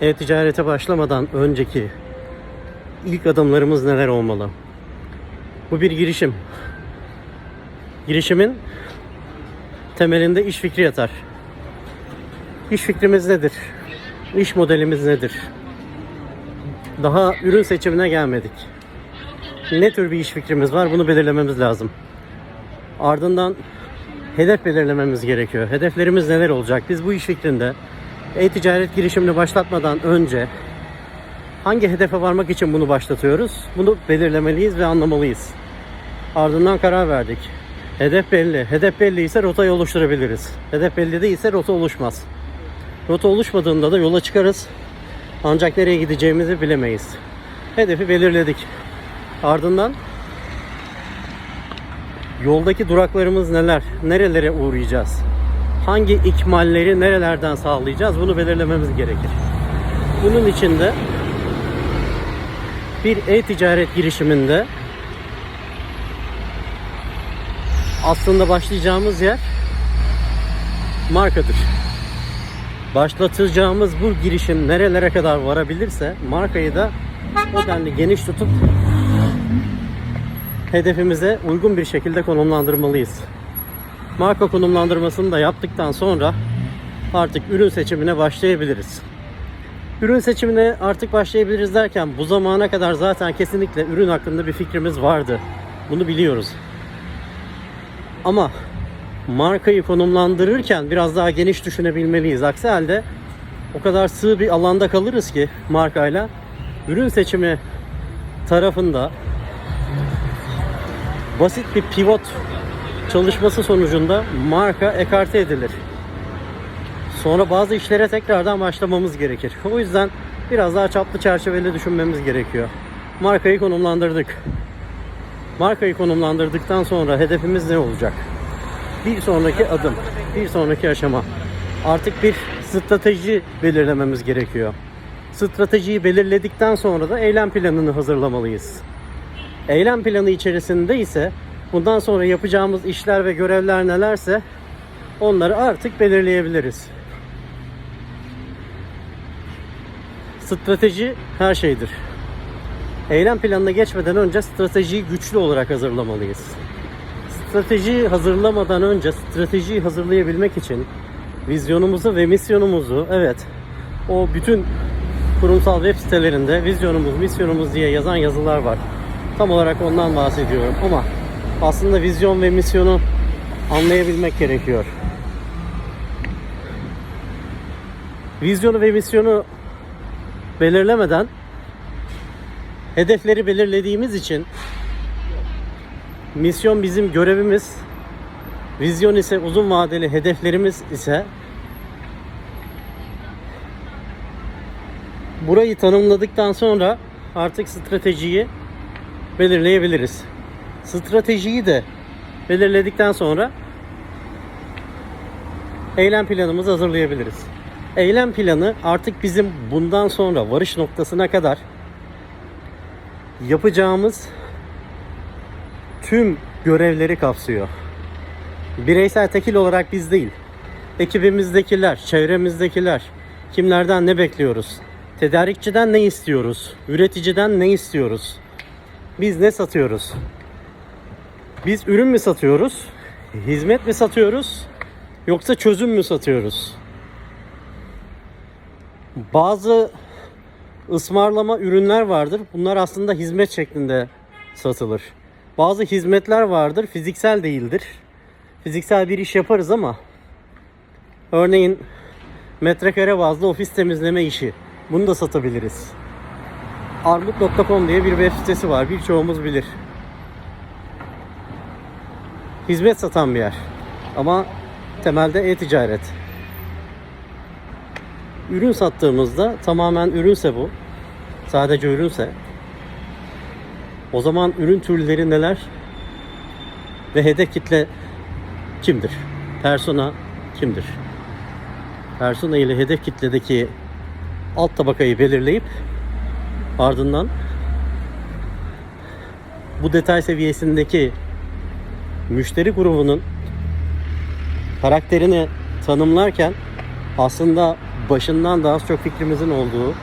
e-ticarete başlamadan önceki ilk adımlarımız neler olmalı? Bu bir girişim. Girişimin temelinde iş fikri yatar. İş fikrimiz nedir? İş modelimiz nedir? Daha ürün seçimine gelmedik. Ne tür bir iş fikrimiz var bunu belirlememiz lazım. Ardından hedef belirlememiz gerekiyor. Hedeflerimiz neler olacak? Biz bu iş fikrinde e-ticaret girişimini başlatmadan önce hangi hedefe varmak için bunu başlatıyoruz? Bunu belirlemeliyiz ve anlamalıyız. Ardından karar verdik. Hedef belli. Hedef belli ise rotayı oluşturabiliriz. Hedef belli değilse rota oluşmaz. Rota oluşmadığında da yola çıkarız. Ancak nereye gideceğimizi bilemeyiz. Hedefi belirledik. Ardından yoldaki duraklarımız neler? Nerelere uğrayacağız? Hangi ikmalleri nerelerden sağlayacağız? Bunu belirlememiz gerekir. Bunun için de bir e-ticaret girişiminde aslında başlayacağımız yer markadır. Başlatacağımız bu girişim nerelere kadar varabilirse markayı da o denli geniş tutup hedefimize uygun bir şekilde konumlandırmalıyız. Marka konumlandırmasını da yaptıktan sonra artık ürün seçimine başlayabiliriz. Ürün seçimine artık başlayabiliriz derken bu zamana kadar zaten kesinlikle ürün hakkında bir fikrimiz vardı. Bunu biliyoruz. Ama markayı konumlandırırken biraz daha geniş düşünebilmeliyiz. Aksi halde o kadar sığ bir alanda kalırız ki markayla ürün seçimi tarafında basit bir pivot çalışması sonucunda marka ekarte edilir. Sonra bazı işlere tekrardan başlamamız gerekir. O yüzden biraz daha çaplı çerçeveli düşünmemiz gerekiyor. Markayı konumlandırdık. Markayı konumlandırdıktan sonra hedefimiz ne olacak? Bir sonraki adım, bir sonraki aşama. Artık bir strateji belirlememiz gerekiyor. Stratejiyi belirledikten sonra da eylem planını hazırlamalıyız. Eylem planı içerisinde ise bundan sonra yapacağımız işler ve görevler nelerse onları artık belirleyebiliriz. Strateji her şeydir. Eylem planına geçmeden önce stratejiyi güçlü olarak hazırlamalıyız. Strateji hazırlamadan önce stratejiyi hazırlayabilmek için vizyonumuzu ve misyonumuzu evet o bütün kurumsal web sitelerinde vizyonumuz, misyonumuz diye yazan yazılar var. Tam olarak ondan bahsediyorum ama aslında vizyon ve misyonu anlayabilmek gerekiyor. Vizyonu ve misyonu belirlemeden hedefleri belirlediğimiz için misyon bizim görevimiz, vizyon ise uzun vadeli hedeflerimiz ise burayı tanımladıktan sonra artık stratejiyi belirleyebiliriz. Stratejiyi de belirledikten sonra eylem planımızı hazırlayabiliriz. Eylem planı artık bizim bundan sonra varış noktasına kadar yapacağımız tüm görevleri kapsıyor. Bireysel tekil olarak biz değil. Ekibimizdekiler, çevremizdekiler, kimlerden ne bekliyoruz? Tedarikçiden ne istiyoruz? Üreticiden ne istiyoruz? Biz ne satıyoruz? Biz ürün mü satıyoruz? Hizmet mi satıyoruz? Yoksa çözüm mü satıyoruz? Bazı ısmarlama ürünler vardır. Bunlar aslında hizmet şeklinde satılır. Bazı hizmetler vardır, fiziksel değildir. Fiziksel bir iş yaparız ama örneğin metrekare bazlı ofis temizleme işi. Bunu da satabiliriz. Armut.com diye bir web sitesi var. Birçoğumuz bilir. Hizmet satan bir yer. Ama temelde e-ticaret. Ürün sattığımızda tamamen ürünse bu. Sadece ürünse. O zaman ürün türleri neler? Ve hedef kitle kimdir? Persona kimdir? Persona ile hedef kitledeki alt tabakayı belirleyip ardından bu detay seviyesindeki müşteri grubunun karakterini tanımlarken aslında başından daha çok fikrimizin olduğu,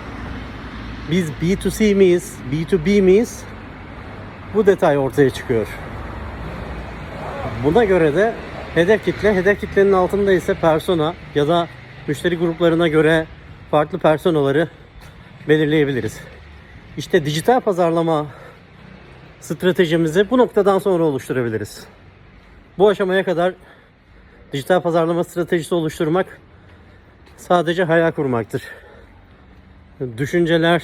biz B2C miyiz, B2B miyiz? Bu detay ortaya çıkıyor. Buna göre de hedef kitle, hedef kitlenin altında ise persona ya da müşteri gruplarına göre farklı personaları belirleyebiliriz. İşte dijital pazarlama stratejimizi bu noktadan sonra oluşturabiliriz. Bu aşamaya kadar dijital pazarlama stratejisi oluşturmak sadece hayal kurmaktır. Düşünceler,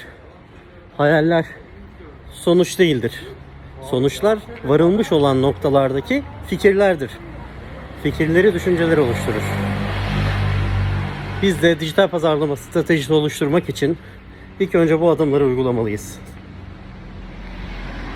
hayaller sonuç değildir. Sonuçlar varılmış olan noktalardaki fikirlerdir. Fikirleri, düşünceleri oluşturur. Biz de dijital pazarlama stratejisi oluşturmak için ilk önce bu adımları uygulamalıyız.